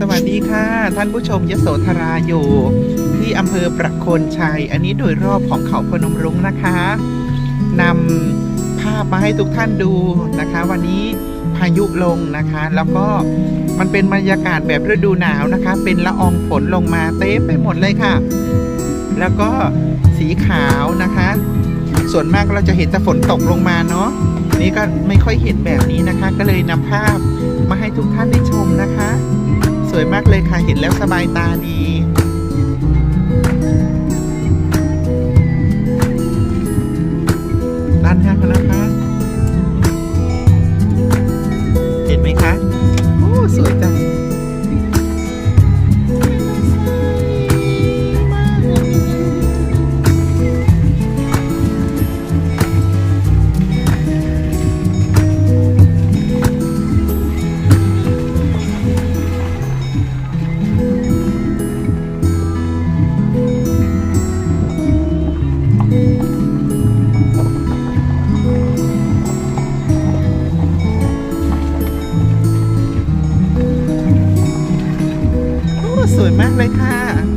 สวัสดีค่ะ ท่านผู้ชมยโสธราอยู่ที่อำเภอประโคนชัย อันนี้โดยรอบของเขาพนมรุ้งนะคะนำภาพมาให้ทุกท่านดูนะคะ วันนี้พายุลงนะคะ แล้วก็มันเป็นบรรยากาศแบบฤดูหนาวนะคะ เป็นละอองฝนลงมาเต็มไปหมดเลยค่ะ แล้วก็สีขาวนะคะ ส่วนมากเราจะเห็นแต่ฝนตกลงมาเนาะนี่ก็ไม่ค่อยเห็นแบบนี้นะคะ ก็เลยนำภาพมาให้ทุกท่านได้ชมนะคะ สวยมากเลยค่ะ เห็นแล้วสบายตาดี ด้านหน้ากันนะคะ เห็นไหมคะ โอ้ สวยจัง สวยมากเลยค่ะ